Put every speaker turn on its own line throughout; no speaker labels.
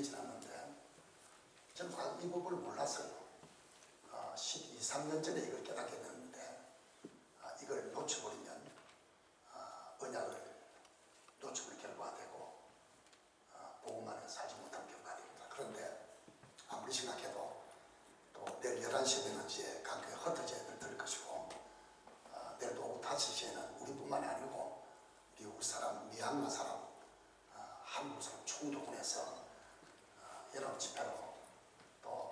오래 지났는데 저는 과연 이 법을 몰랐어요. 아, 12, 3년 전에 이걸 깨닫게 됐는데 아, 이걸 놓쳐버리면 아, 언약을 놓쳐버릴 결과가 되고 아, 복음만에 살지 못한 결과가 됩니다. 그런데 아무리 생각해도 또 내일 11시에 되는 지에 각 교회 흩어져 애들 들 것이고 아, 내일 오후 5시에는 우리뿐만이 아니고 미국 사람, 미얀마 사람, 아, 한국 사람 총동원해서 아, 연합 집회로 또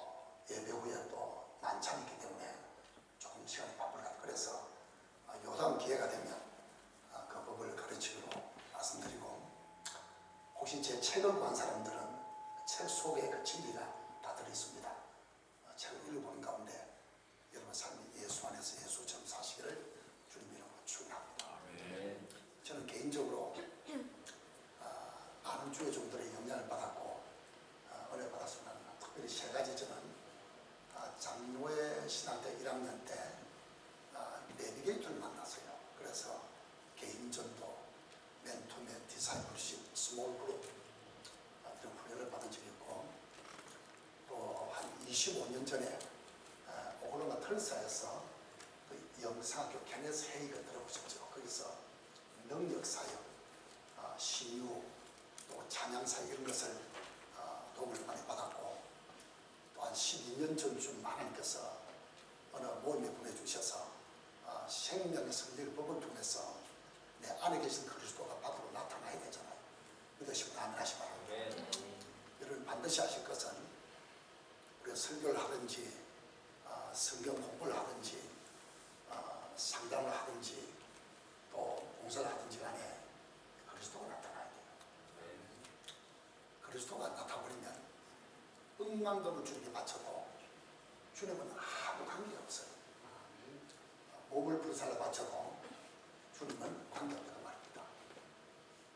예배 후에 또 만찬이 있기 때문에 조금 시간이 바쁠 것 같아요. 그래서 아, 요다음 기회가 되면 아, 그 법을 가르치기로 말씀드리고 혹시 제 책을 구한 사람들은 책 속에 그 진리가 다 들어있습니다. 어, 책을 읽어보는 가운데 여러분 삶이 예수 안에서 예수처럼 사시기를 주님 이름으로 축원합니다. 저는 개인적으로 아, 많은 주의 종들의 영향을 받았고 아, 은혜 받았으면 특별히 세 가지 저는 아, 장로회 신학대 1학년 때 아, 내비게이터를 만났어요. 그래서 개인전도, 멘토맨, 디사이플십, 스몰 그룹 아, 이런 훈련을 받은 적이 있고 또 한 25년 전에 아, 오클라마 털사에서 그 영상학교 케네스 회의가 들어보셨죠. 거기서 능력사역, 아, 신유, 또 찬양사역 이런 것을 아, 도움을 많이 받았고 또한 12년 전쯤 하나님께서 어느 모임에 보내주셔서 아, 생명의 성질 법을 통해서 내 안에 계신 그리스도가 밖으로 나타나야 되잖아요. 믿으시고 아멘 하시 바랍니다. 여러분 반드시 아실 것은 우리가 설교를 하든지 아, 성경 공부를 하든지 아, 상담을 하든지 또 봉사를 하든지 간에 그리스도가 나타나야 돼요. 그리스도가 나타버리면 억만금을 주님께 바쳐도 주님은 아무 관계가 없어요. 몸을 불살라 바쳐도 주님은 관계없다고 말입니다.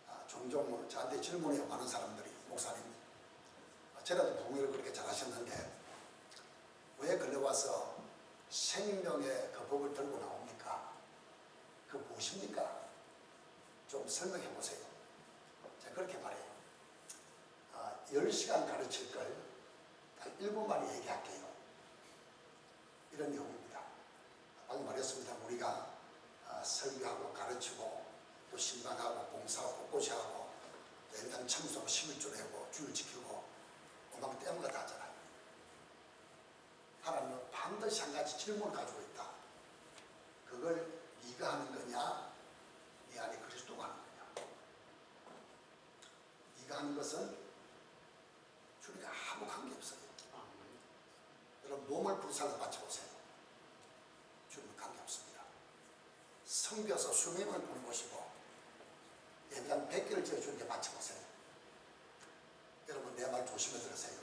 아, 종종 저한테 질문해요. 많은 사람들이 목사님 아, 저라도 부흥을 그렇게 잘하셨는데 왜 걸려 와서 생명의 그 법을 들고 나옵니까? 그 무엇입니까? 좀 설명해 보세요. 제가 그렇게 말해요. 아, 10시간 가르칠 걸 한 1분만에 얘기할게요. 이런 내용입니다. 방금 말했습니다. 우리가 아, 설교하고 가르치고 또 신방하고 봉사하고 또 예배당 청소하고 11조 내고 주일 지키고 오만 때문에 다 하잖아요. 반드시 한 가지 질문을 가지고 있다. 그걸 네가 하는 거냐? 네 안에 그리스도가 하는 거냐? 네가 하는 것은 주님과 아무 관계 없어요. 여러분 몸을 불살라 맞춰보세요. 주님과 관계 없습니다. 성교서 수명을 보내보시고 예배당 100개를 지어 주님께 바쳐보세요. 여러분 내 말 조심해 들으세요.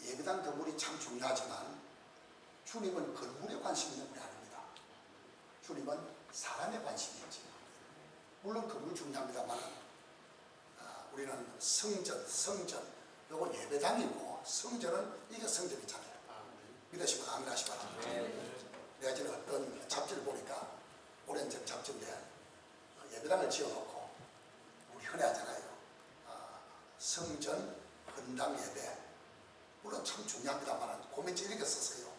예배당 건물이 참 중요하지만 주님은 건물에 관심 있는 분이 아닙니다. 주님은 사람에 관심이 있지. 물론 건물 중요합니다만 아, 우리는 성전, 성전, 요거 예배당이고 성전은 이게 성전이잖아요. 믿으시면 아멘 하시 바랍니다. 내가 전에 어떤 잡지를 보니까 오랜 전 잡지인데 어, 예배당을 지어놓고 우리 흔히 하잖아요. 아, 성전, 헌당 예배 물론 참 중요합니다만 고민지 이렇게 썼어요.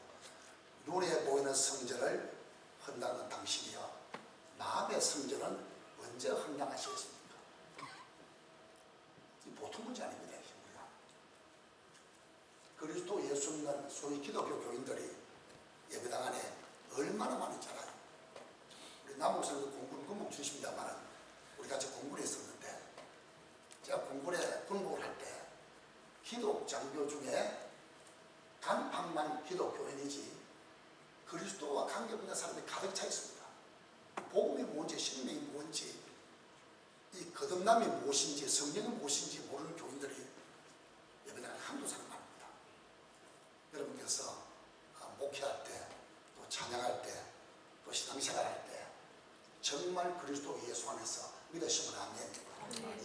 눈에 보이는 성전을 헌당은 당신이여 마음의 성전은 언제 헌당하시겠습니까? 이 보통 문제 아닙니다. 그리스도 예수 믿는 소위 기독교 교인들이 예배당 안에 얼마나 많은지 알아요. 우리 남북선도 공군 군복 주십니다만 우리 같이 공군에 있었는데 제가 공군에 군복을 할 때 기독 장교 중에 간판만 기독교인이지 그리스도와 관계없는 사람이 가득 차 있습니다. 복음이 뭔지 신명이 뭔지 이 거듭남이 무엇인지 성령이 무엇인지 모르는 교인들이 예배당에 한두 사람 많습니다. 여러분께서 아, 목회할 때, 또 찬양할 때, 또 신앙생활 할 때 정말 그리스도 예수 안에서 믿으시면 아멘.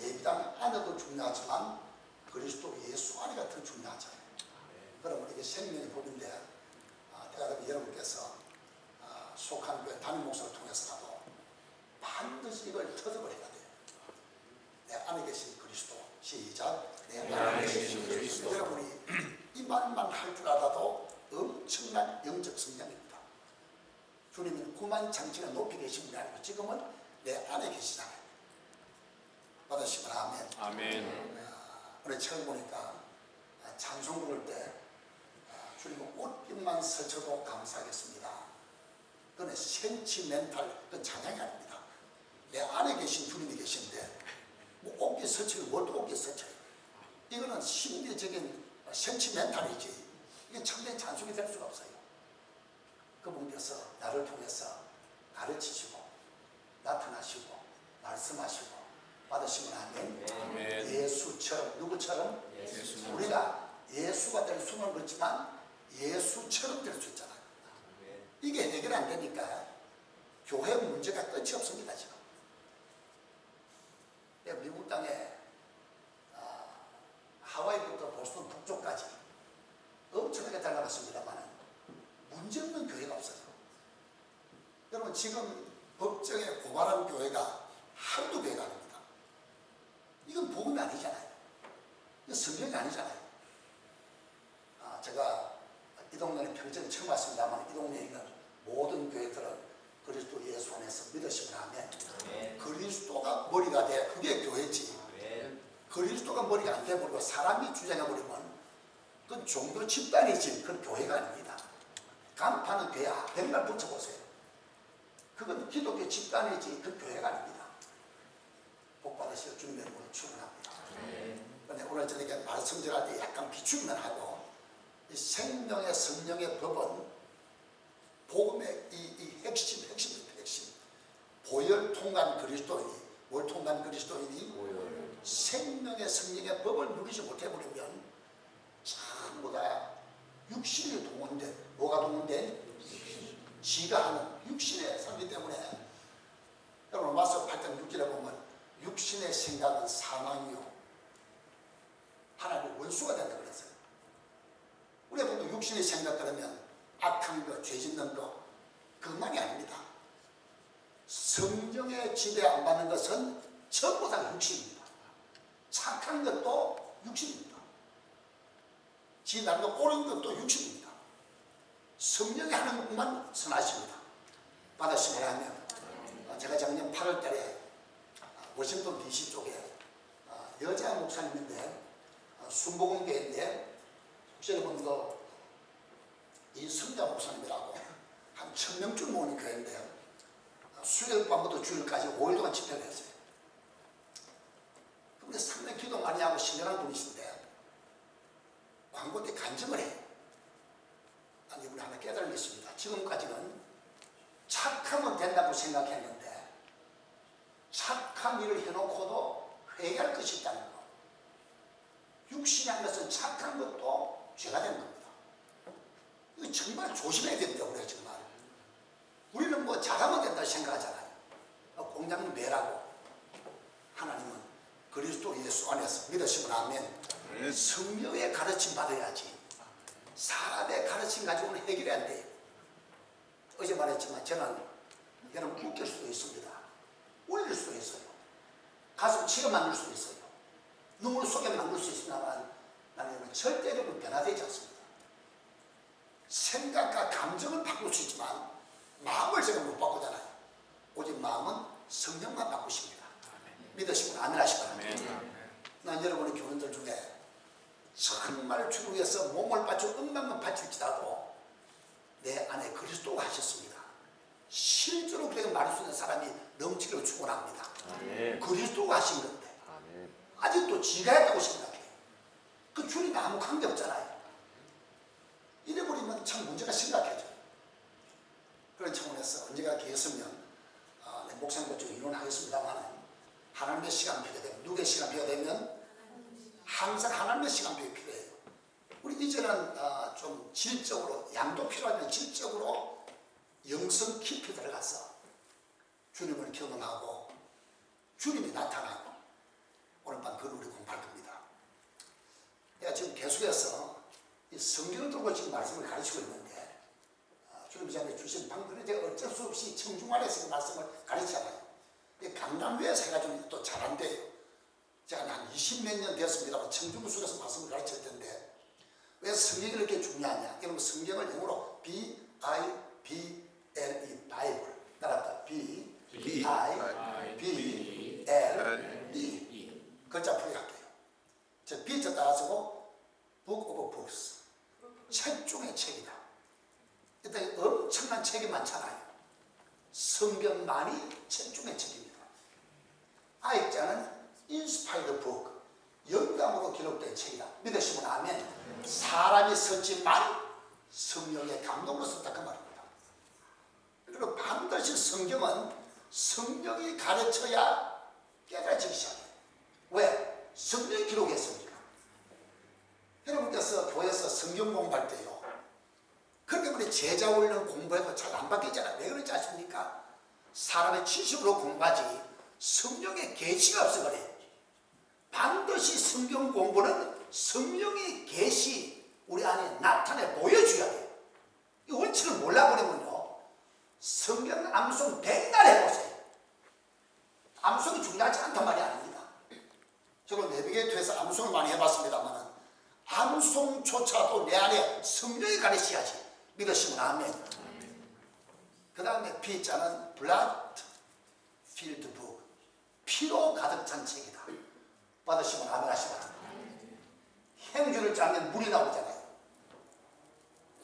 예배당 안에도 중요하지만 그리스도 예수 안에가 더 중요하죠. 그러면 이게 생명의 법인데 아, 되면 여러분께서 아, 속한 교회 담임 목사를 통해서라도 반드시 이걸 터득을 해야 돼요. 내 안에 계신 그리스도 시작 내 안에 계신 할줄 알아도 엄청난 영적 성장입니다. 주님은 구만 장치가 높이 계신 분이 아니고 지금은 내 안에 계시잖아요. 받으시면 아멘.
아멘.
오늘 처음 보니까 아, 찬송 부를 때 아, 주님은 옷깃만 스쳐도 감사하겠습니다. 그건 센치멘탈, 그건 찬양이 아닙니다. 내 안에 계신 주님이 계신데 뭐 옷깃 스치고 뭘또 옷깃 스쳐요. 이거는 심리적인 센치멘탈이지 이게 참된 찬송이 될 수가 없어요. 그분께서 나를 통해서 가르치시고 나타나시고 말씀하시고 받으시면 아멘.
아멘.
예수처럼 누구처럼
예수님.
우리가 예수가 될 수는 그렇지만 예수처럼 될 수 있잖아요. 이게 해결 안 되니까 교회 문제가 끝이 없습니다 지금. 예, 미국 땅에 아, 하와이부터 보스턴 북쪽까지 엄청나게 잘 나갔습니다만 문제 없는 교회가 없어요. 여러분 지금 법정에 고발한 교회가 한두 교회가 아닙니다. 이건 복음이 아니잖아요. 이거 성경이 아니잖아요. 아, 제가 이 동네는 평생 처음 왔습니다만 이 동네에 있는 모든 교회들은 그리스도 예수 안에서 믿으시면 하면 그리스도가 머리가 돼 그게 교회지. 그리스도가 머리가 안 돼버리고 사람이 주장해버리면 그건 종교 집단이지 그건 교회가 아닙니다. 간판은 교회 앞에만 붙여보세요. 그건 기독교 집단이지 그건 교회가 아닙니다. 복 받으시고 주님의 문을 축원합니다. 근데 오늘 저녁에 말씀드릴 때 약간 비추기만 하고 이 생명의 성령의 법은 복음의 이, 이 핵심 핵심입니다. 핵심 보혈 통한 그리스도인이 뭘 통한 그리스도인이 생명의 성령의 법을 누리지 못해버리면 전부 다 육신이 동원된 뭐가 동원된 지가 하는 육신의 삶이 때문에 여러분 마서 8장 6절에 보면 육신의 생각은 사망이요 하나님 원수가 된다 그랬어요. 우리가 보통 육신의 생각 그러면 악한 거, 죄 짓는 거 그것만이 아닙니다. 성령의 지배 안 받는 것은 전부 다 육신입니다. 착한 것도 육신입니다. 거 옳은 것도 육신입니다. 성령이 하는 것만 선하십니다. 받으시면 하면 어, 제가 작년 8월 달에 워싱턴 DC 쪽에 어, 여자 목사님인데 어, 순복음교회인데 여러분도 이 성자 목사님이라고 한 천명쯤 모으는 교회인데요. 어, 수요일 밤부터 주일까지 5일 동안 집회를 했어요. 근데 상당히 기도 많이 하고 신령한 분이신데 광고 때 간증을 해요. 난 이분이 하나 깨달은 게 있습니다. 지금까지는 착하면 된다고 생각했는데 착한 일을 해놓고도 회개할 것이 있다는 거. 육신이 한 것은 착한 것도 죄가 되는 겁니다. 이거 정말 조심해야 된다 우리가 정말. 우리는 뭐 잘하면 된다 생각하잖아요. 어, 공장은 매라고. 하나님은 그리스도 예수 안에서 믿으시면 아멘. 성령의 가르침 받아야지. 사람의 가르침 가지고는 해결이 안 돼요. 어제 말했지만 저는 여러분 웃길 수도 있습니다. 울릴 수도 있어요. 가슴 치가 만들 수도 있어요. 눈물 속에 만들 수 있으나만 나는 절대로 변화되지 않습니다. 생각과 감정은 바꿀 수 있지만 마음을 제가 못 바꾸잖아요. 오직 마음은 성령만 바꾸십니다. 믿으시면 아멘 하시고 난 여러분의 교인들 중에 정말 주를 위해서 몸을 바쳐 음만만 바칠지라도 내 안에 그리스도가 하셨습니다. 실제로 그렇게 말할 수 있는 사람이 넘치기를 축원합니다. 그리스도가 하신 건데 아직도 지가 했다고 생각해. 그 주님이 아무 관계 없잖아요. 이래버리면 참 문제가 심각해져요. 그런 차원에서 언제가 기회있으면 어, 내 목사님과 좀 이론하겠습니다만 하나님의 시간 표가 되면 누구의 시간 표가 되면 항상 하나님의 시간 표가 필요해요. 우리 이제는 어, 좀 질적으로 양도 필요하면 질적으로 영성 깊이 들어가서 주님을 경험하고 주님이 나타나고 오늘 밤 그를 우리 공부할 겁니다. 내가 지금 계속해서 이 성경을 들고 지금 말씀을 가르치고 있는데 어, 주님 저한테 주신 방법은 제가 어쩔 수 없이 청중 안에서 말씀을 가르치잖아요. 강남교회에서 해가지고 또 잘한대요. 제가 한 20몇 년 됐습니다만 청중부 속에서 말씀을 가르칠 텐데 왜 성경이 이렇게 중요하냐? 여러분 성경을 영어로 B I B L E 바이블 따라합니다. B
B,
I B L E 글자 풀이 할게요. 저 B자 따라서고 Book of Books 책 중의 책이다. 일단 엄청난 책이 많잖아요. 성경만이 책 중의 책입니다. I자는 Inspired Book 영감으로 기록된 책이다. 믿으시면 아멘. 사람이 썼지만 성령의 감동으로 썼다 그 말입니다. 그리고 반드시 성경은 성령이 가르쳐야 깨달아지기 시작해요. 왜? 성령이 기록했으니까. 여러분께서 교회에서 성경 공부할 때요. 그렇게 우리 제자 훈련 공부해도 잘 안 바뀌잖아요. 왜 그런지 아십니까? 사람의 지식으로 공부하지 성령의 계시가 없어 그래요. 반드시 성경 공부는 성령의 계시 우리 안에 나타내 보여줘야 돼요. 이 원칙을 몰라버리면요. 성경 암송 백날 해보세요. 암송이 중요하지 않단 말이 아닙니다. 저는 내비게이터에서 암송을 많이 해봤습니다만 암송조차도 내 안에 성령이 가르쳐야지. 믿으시면 아멘. 그 다음에 B자는 blood filled book. 피로 가득 찬 책이다. 받으시면 아멘 하시면 행주를 짜면 물이 나오잖아요.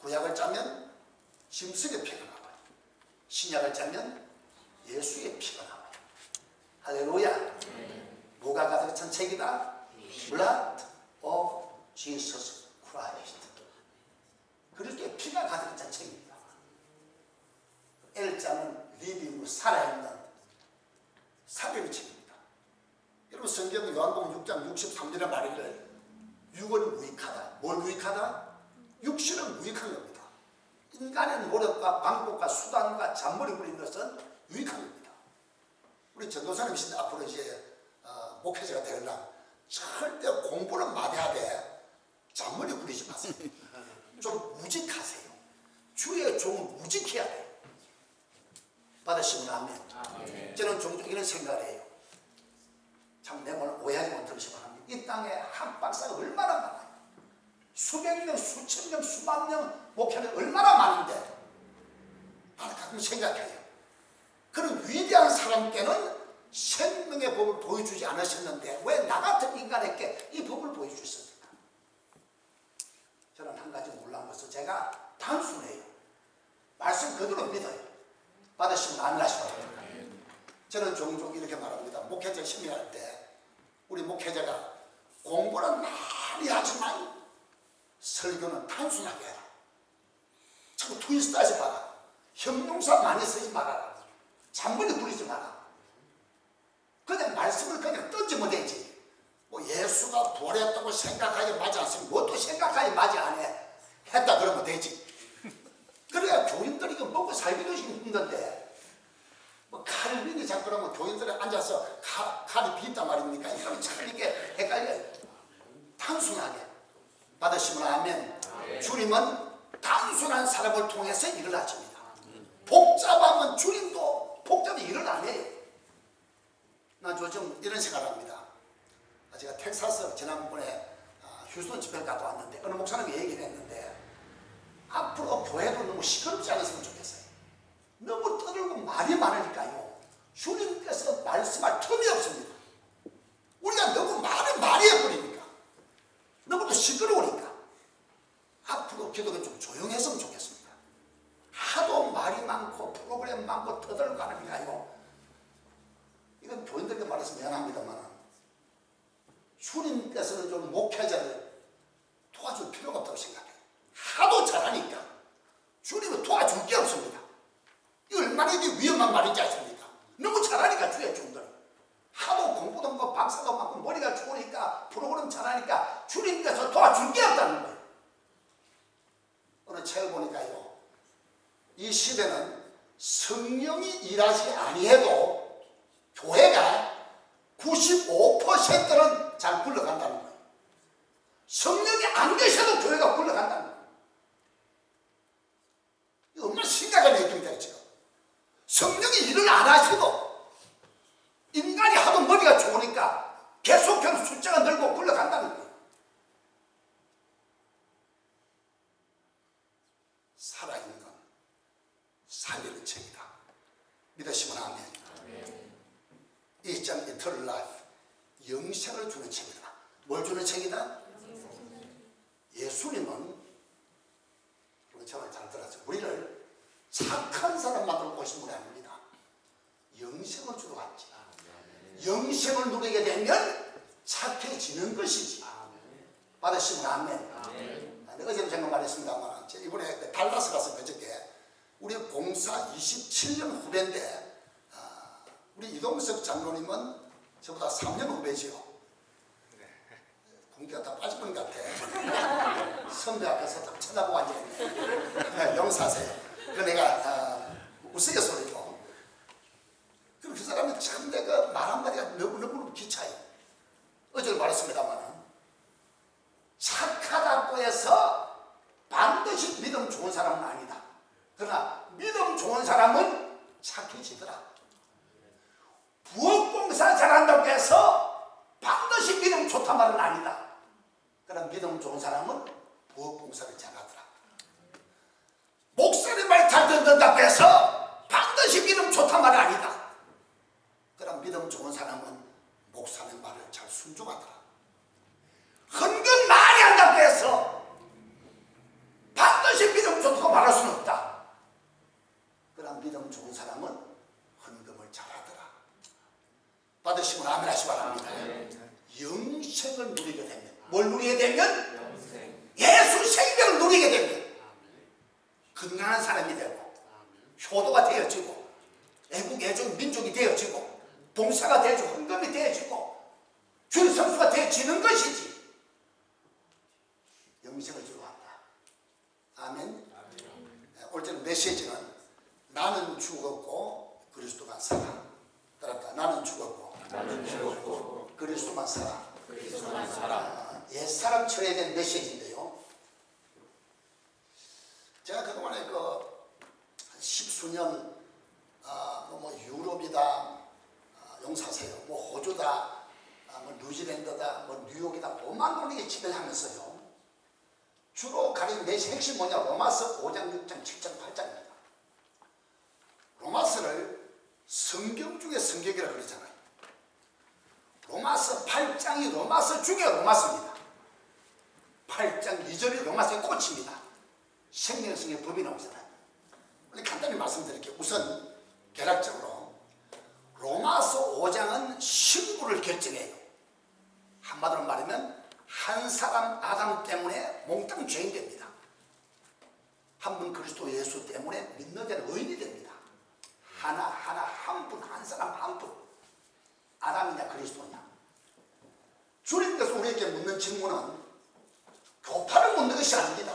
구약을 짜면 짐승의 피가 나와요. 신약을 짜면 예수의 피가 나와요. 할렐루야. 뭐가 가득 찬 책이다? Blood of Jesus Christ. 그렇게 피가 가득 찬 책입니다. L자는 리빙, 살아있는 사별의 책입니다. 여러분 성경 요한복음 6장 63절에 말이를 육은 무익하다. 뭘 무익하다? 육신은 무익한 겁니다. 인간의 노력과 방법과 수단과 잔머리 부리는 것은 유익한 겁니다. 우리 전도사님이신데 앞으로 이제 어, 목회자가 되려면 절대 공부는 많이 하되 잔머리 부리지 마세요. 좀 무직하세요. 주의 종은 무직해야 돼요. 받으시면 아멘. 저는 종종 이런 생각을 해요. 참 내 말을 오해하지만 들으시기 바랍니다. 이 땅에 한 박사가 얼마나 많아요. 수백 명, 수천 명, 수만 명 목회는 얼마나 많은데 나는 가끔 생각해요. 그런 위대한 사람께는 생명의 법을 보여주지 않으셨는데 왜 나 같은 인간에게 이 법을 보여주셨습니까? 저는 한 가지 놀라운 것은 제가 단순해요. 말씀 그대로 믿어요. 받으시면 안 하시거든요. 저는 종종 이렇게 말합니다. 목회자 심의할 때 우리 목회자가 공부는 많이 하지만 설교는 단순하게 해라. 자꾸 트위스트 하지 마라. 형용사 많이 쓰지 말아라. 잔머리 부리지 마라. 그냥 말씀을 그냥 던지면 되지. 뭐 예수가 부활했다고 생각하지 마지 않으면 뭐또 생각하지 안 해. 했다 그러면 되지. 그래야 교인들이 이거 먹고 살기도 힘든데 뭐 미리 잡고 그러면 교인들이 앉아서 칼, 칼이 비있단 말입니까? 이러면 참 이게 헷갈려. 단순하게 받으시면 아멘. 주님은 단순한 사람을 통해서 일을 하십니다. 복잡하면 주님도 복잡히 일을 안 해요. 나 요즘 이런 생각을 합니다. 아, 제가 텍사스 지난번에 아, 휴스턴 집회를 갔다 왔는데 어느 목사님이 얘기를 했는데 앞으로 교회도 너무 시끄럽지 않았으면 좋겠어요. 너무 떠들고 말이 많으니까요. 주님께서 말씀할 틈이 없습니다. 우리가 너무 말을 많이 해버리니까. 너무도 시끄러우니까. 앞으로 기도가 좀 조용했으면 좋겠습니다. 하도 말이 많고 프로그램 많고 떠들고 하니까요. 이건 교인들께 말해서 미안합니다만 주님께서는 좀 목회자를 도와줄 필요가 없다고 생각해요. 하도 잘하니까 주님은 도와줄 게 없습니다. 이 얼마나 이게 위험한 말인지 아십니까? 너무 잘하니까 주의 종들 하도 공부도 많고 박사도 많고 머리가 좋으니까 프로그램 잘하니까 주님께서 도와줄 게 없다는 거예요. 오늘 책을 보니까요. 이 시대는 성령이 일하지 아니해도 교회가 95%는 잘 굴러간다는 거예요. 성령이 안 계셔도 교회가 굴러간다는 거예요. 이거 얼마나 심각한 얘기입니다, 지금. 성령이 일을 안 하시고 인간이 하도 머리가 좋으니까 계속해서 숫자가 늘고 굴러간다는 거예요. 살아있는 건 살리는 책이다. 믿으시면 아멘. 이 장, 이터널 라이프. 영생을 주는 책이다. 뭘 주는 책이다? 예수님은 여러분 잘 들었죠. 우리를 착한 사람 만들고 오신 분이 아닙니다. 영생을 주러 왔지. 영생을 누리게 되면 착해지는 것이지. 받으시면 아멘. 아, 내가 어제도 제가 말했습니다만 제 이번에 그 달라스 가서 그저께 우리 공사 27년 후배인데 아, 우리 이동석 장로님은 저보다 3년 후배지요. 공기가 다 빠진 것 같아. 선배 앞에서 딱 쳐다보고 앉아있네. 영사세. 그 내가 아, 우스갯소리죠. 그리고 그 사람이 참 내가 말 한마디가 너무너무 기차요. 어제도 말했습니다만 착하다고 해서 반드시 믿음 좋은 사람은 아니다. 그러나 믿음 좋은 사람은 착해지더라. 부엌공사 잘한다고 해서 반드시 믿음 좋단 말은 아니다. 그러나 믿음 좋은 사람은 부엌공사를 잘하더라. 잘 듣는다고 해서 반드시 믿음 좋단 말은 아니다. 그러나 믿음 좋은 사람은 목사님 말을 잘 순종하더라. 헌금 많이 한다고 해서 반드시 믿음 좋다고 말할 수는 없다. 그러나 믿음 좋은 사람은 헌금을 잘하더라. 받으시면 아멘 하시 바랍니다. 영생을 누리게 되면 뭘 누리게 되면 예수 생명을 누리게 건강한 사람이 되고 효도가 되어지고 애국 애종 민족이 되어지고 봉사가 되어지고 헌금이 되어지고 줄 성수가 되어지는 것이지 영생을 주러 왔다. 아멘. 네, 오늘 저는 메시지는 나는 죽었고 그리스도만 살아. 따라합니다. 나는 죽었고
나는 죽었고
그리스도만 살아.
그리스도만 살아
아, 옛사람 처리에 대한 메시지인데요. 제가 그동안에 그 한 십수년 아, 뭐, 뭐 유럽이다, 아, 용사세요, 뭐 호주다, 아, 뭐 뉴질랜드다, 뭐 뉴욕이다, 오만 곳에 지배하면서요. 주로 가린 내 핵심 뭐냐? 로마서 5장, 6장, 7장, 8장입니다. 로마서를 성경 중에 성경이라 그러잖아요. 로마서 8장이 로마서 중에 로마서입니다. 8장 2절이 로마서의 꽃입니다. 생명성의 법이 나오잖아요. 우리 간단히 말씀드릴게요. 우선 개략적으로 로마서 5장은 신부를 결정해요. 한마디로 말하면 한 사람 아담 때문에 몽땅 죄인 됩니다. 한 분 그리스도 예수 때문에 믿는 자는 의인이 됩니다. 하나 하나 한 분 한 사람 한 분. 아담이냐 그리스도냐. 주님께서 우리에게 묻는 질문은 교파를 묻는 것이 아닙니다.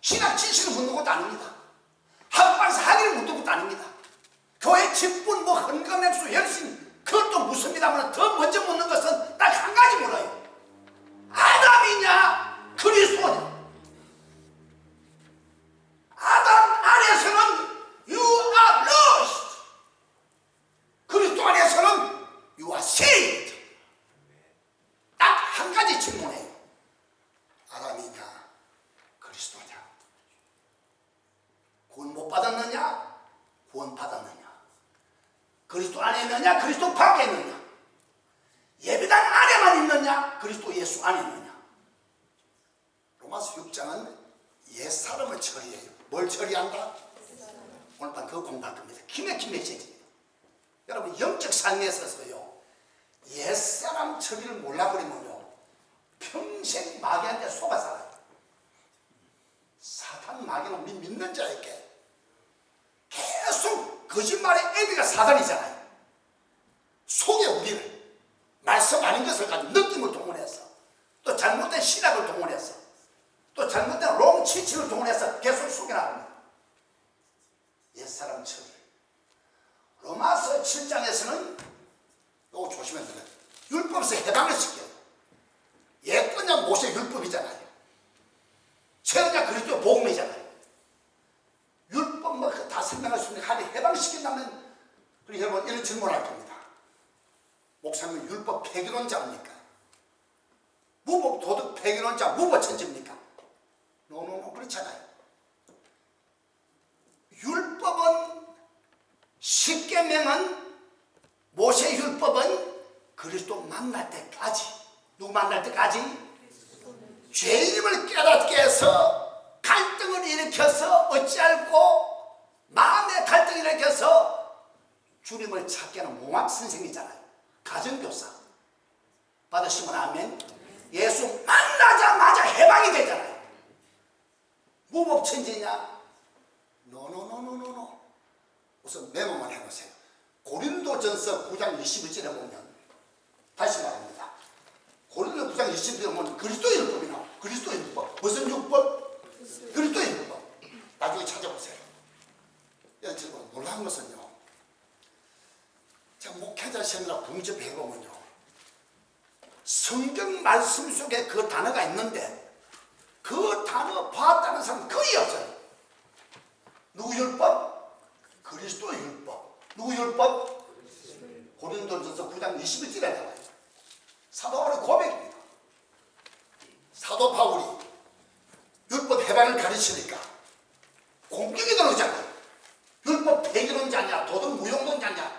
신학 지식을 묻는 것도 아닙니다. 한방에서 학위를 묻는 것도 아닙니다. 교회 직분, 뭐 헌금 액수, 열심 그것도 묻습니다만 더 먼저 묻는 것은 딱 한 가지 물어요. 아담이냐 그리스도냐. 아담 안에서는 you are lost. 그리스도 안에서는 you are saved. 딱 한 가지 질문해요. 아담이냐 그리스도냐. 구원 못 받았느냐? 구원 받았느냐? 그리스도 안에 있느냐? 그리스도 밖에 있느냐? 예배당 안에만 있느냐? 그리스도 예수 안에 있느냐? 로마서 6장은 옛사람을 처리해요. 뭘 처리한다? 오늘 밤 그거 공부할 겁니다. 기맥힌 메시지예요. 여러분 영적 삶에 있어서요. 옛사람 처리를 몰라버리면요. 평생 마귀한테 속아 살아요. 사탄 마귀는 우리 믿는 자에게 계속 거짓말의 애비가 사단이잖아요. 속에 우리를 말씀 아닌 것을 가지고 느낌을 동원해서 또 잘못된 신학을 동원해서 또 잘못된 롱 치치를 동원해서 계속 속여나갑니다. 옛사람 처리. 로마서 7장에서는 이거 조심해야 돼요. 율법에서 해방을 시켜요. 예거냐 모세 율법이잖아요. 죄냐 그리스도 복음이잖아요. 율법 뭐다 설명할 수 있는 한이 해방시킨다면 우리 여러분 이런 질문할 겁니다. 목사님 율법 폐기론자입니까? 무법 도덕 폐기론자 무법천지입니까? 노노노 그렇잖아요. 율법은 십계명은 모세 율법은 그리스도 만날 때까지 누구 만날 때까지 죄인임을 깨닫게 해서 갈등을 일으켜서 어찌할꼬 마음의 갈등을 일으켜서 주님을 찾게 하는 몽학 선생이잖아요. 가정교사. 받으시면 아멘 예수 만나자마자 해방이 되잖아요 무법 천지냐? 노노노노노노 우선 메모만 해보세요. 고린도전서 9장 21절에 보면 다시 말합니다. 고린도 9장 21절에 보면 그리스도의 율법이 나와 그리스도의 율법. 무슨 율법? 그리스도의 율법. 나중에 찾아보세요. 여러분 지금 놀라운 것은요. 제가 목회자 시험이라 분집해보면요. 성경 말씀 속에 그 단어가 있는데 그 단어 봤다는 사람 거의 없어요. 누구 율법? 그리스도 율법. 누구 율법? 고린도전서 9장 21절에 나와요. 사도 바울의 고백입니다. 사도 바울이 율법 해방을 가르치니까 공격이 들어오잖아요. 율법 폐기론자냐 도덕 무용론자냐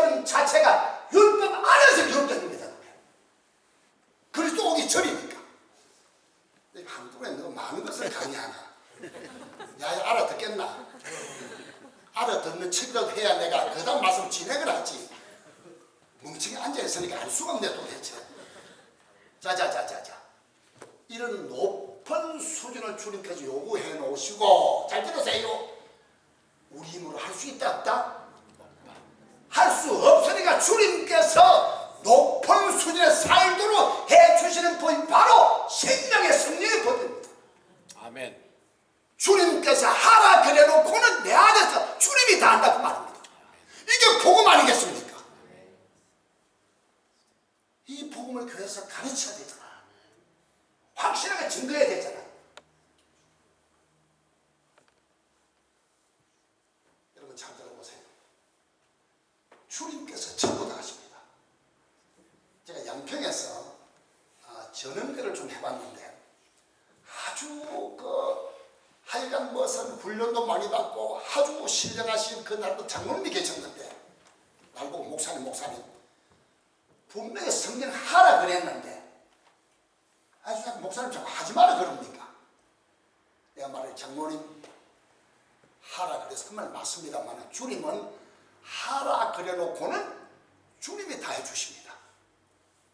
시편 자체가 율법 안에서 기록됩니다. 그리스도 오기 전이니까. 내가 한국에 너무 많은 것을 강의하나. 야, 알아듣겠나? 알아듣는 척이라도 해야 내가 그 다음 말씀 진행을 하지. 뭉치게 앉아있으니까 알 수가 없네 도대체. 자자자자자. 이런 높은 수준을 주님께서 요구해 놓으시고 잘 들으세요. 우리 힘으로 할 수 있다 없다? 할 수 없으니까 주님께서 높은 수준의 살도록 해주시는 법이 바로 생명의 성령의 법입니다.
아멘.
주님께서 하라 그래놓고는 내 안에서 주님이 다 한다고 말합니다. 이게 복음 아니겠습니까? 이 복음을 교회에서 가르쳐야 되잖아. 확실하게 증거해야 되잖아. 여러분 잘 들어보세요. 주님께서 전부 다 하십니다. 제가 양평에서 아, 전원교를 좀 해봤는데 아주 그 하여간 무슨 훈련도 많이 받고 아주 신령하신 그 날도 장로님이 계셨는데 나보고 목사님 목사님 분명히 성경 하라 그랬는데 아주 목사님 자꾸 하지 마라 그럽니까 내가 말해 장로님 하라 그래서 그 말 맞습니다만 주님은 하라 그래놓고는 주님이 다 해주십니다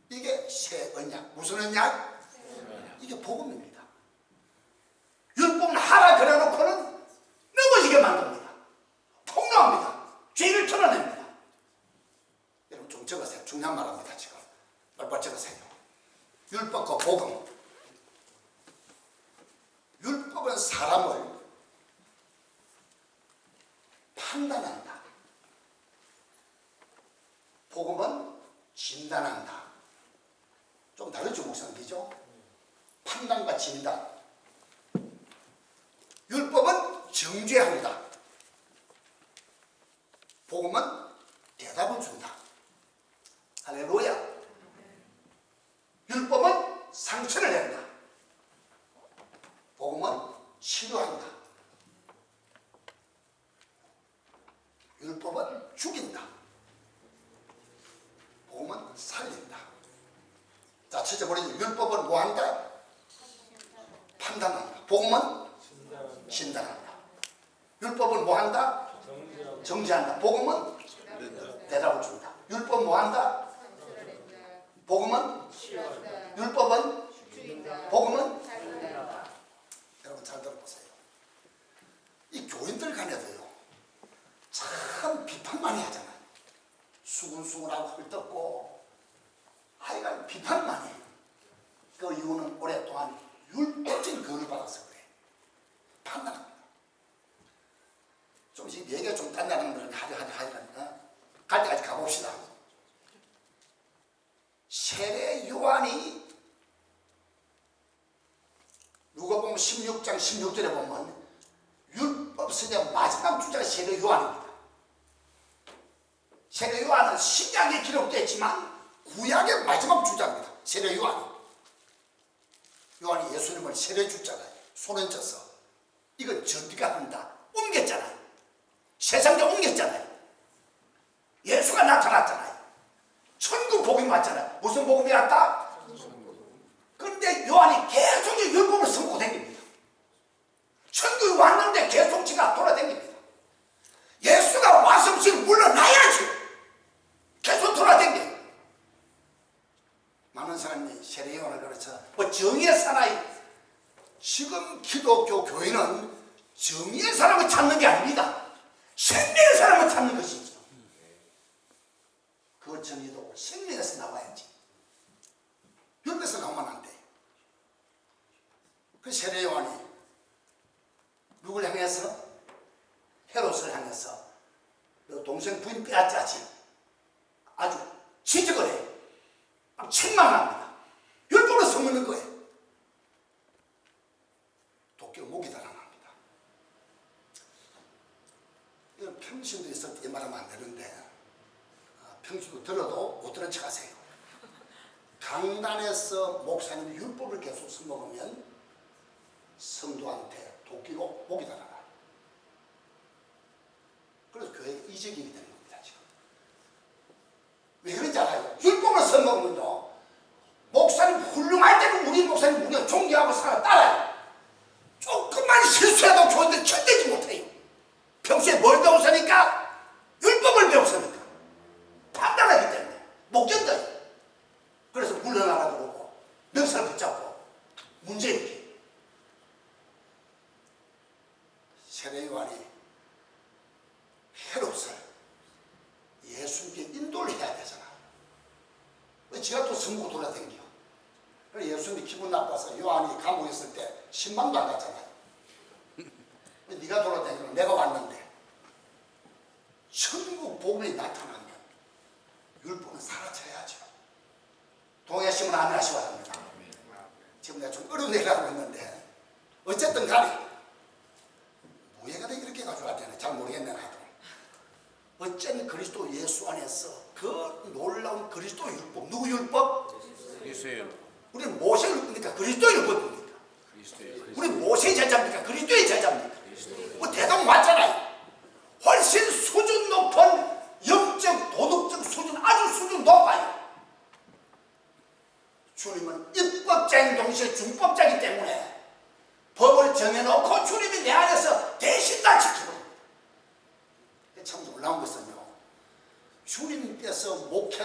이게 새 언약 무슨 언약? 이게 복음입니다 율법은 하라 그래놓고는 넘어지게 만듭니다. 폭로합니다. 죄를 털어냅니다. 여러분 좀 적으세요. 중요한 말합니다 지금. 빨리빨리 적으세요. 율법과 복음. 율법은 사람을 판단한다. 복음은 진단한다. 좀 다르죠, 목사님이죠? 판단과 진단. 율법은 정죄한다. 복음은 대답을 준다. 할렐루야. 율법은 상처를 낸다. 복음은 치료한다. 율법은 죽인다. 복음은 살린다. 자, 첫째 머리 율법은 뭐 한다? 판단한다. 복음은 진단한다. 율법은 뭐 한다? 정지한다. 복음은 대답을 준다. 율법 뭐 한다? 율법은 여러분 잘 들어보세요. 이 교인들 간에도요. 참 비판 많이 하잖아요. 수근수근하고 헐떡고 하여간 비판 많이 해요. 그 이유는 오랫동안 율법적인 교육을 받아서 그래. 판단합니다. 좀 이제 얘기가 좀 단단한 거는 하려 하려 하려 갈 때까지 가봅시다. 세례 요한이 누가 보면 16장 16절에 보면 율법 서적 마지막 주자가 세례 요한입니다. 세례 요한은 신약에 기록됐지만 구약의 마지막 주자입니다. 세례 요한이. 요한이 예수님을 세례 줬잖아요. 손을 져서. 이걸 전비가 한다. 옮겼잖아요. 세상에 옮겼잖아요. 예수가 나타났잖아요. 천국 복음이 왔잖아요. 무슨 복음이 왔다? 그런데 요한이 계속 이 율법을 선고 다닙니다. 천국이 왔는데 계속 지가 돌아다닙니다. 예수가 지금 물러나야지. 계속 돌아다녀. 많은 사람이 세례 요한을 가르쳐 뭐 정의의 사나이. 지금 기독교 교회는 정의의 사람을 찾는 게 아닙니다. 생명의 사람을 찾는 것이죠. 그 정의도 생명에서 나와야지. 율법에서 나오면 안 돼. 그 세례 요한이 누굴 향해서? 헤롯을 향해서 너 동생 부인 빼앗자지. 아주 지적을 해. 막 책망합니다. 율법으로 서먹는 거예요. 도끼로 목이 달아납니다. 이건 평신도 있을 때 말하면 안 되는데 아, 평신도 들어도 못 들은 척 하세요. 강단에서 목사님 이 율법을 계속 써먹으면 성도한테 도끼로 목이 달아나. 그래서 교회 이적이 되는 겁니다, 지금. 왜 그런지 알아요? 율법을 써먹으면요. 목사님 훌륭할 때는 우리 목사님 우리가 존경하고 살아 따라요. 조금만 실수해도 교인들 견디지 못해요. 평소에 뭘 배웠으니까? 율법을 배웠으니까. 판단하기 때문에. 못 견뎌요. 그래서 물러나라 그러고 멱살 붙잡고 문제 일으키. 세례 요한이 헤롯을 예수님께 인도를 해야 되잖아. 왜 지가 또 성고 돌아댕겨. 그래 예수님이 나빠서 요한이 감옥에 있을 때 10만도 안 갔잖아요. 왜 네가 돌아다니면 내가 왔는데 천국 복음이 나타나면 율법은 사라져야죠. 동의하시면 아멘 하시기 바랍니다. 지금 내가 좀 어려운 얘기를 하고 있는데 어쨌든 간에 되게 이렇게 가져와야 되나 잘 모르겠네 나도. 어쨌든 그리스도 예수 안에서 그 놀라운 그리스도 율법 누구 율법?
그리스도의
우리는 모세를 굽니까? 그리스도인을 굽니까? 우리 모세 제자입니까? 그리스도의 제자입니까? 뭐 대강 맞잖아요. 훨씬 수준 높은 영적, 도덕적 수준 아주 수준 높아요. 주님은 입법자인 동시에 중법자이기 때문에 법을 정해놓고 주님이 내 안에서 대신 다 지키고 참 놀라운 것은요. 주님께서 목회도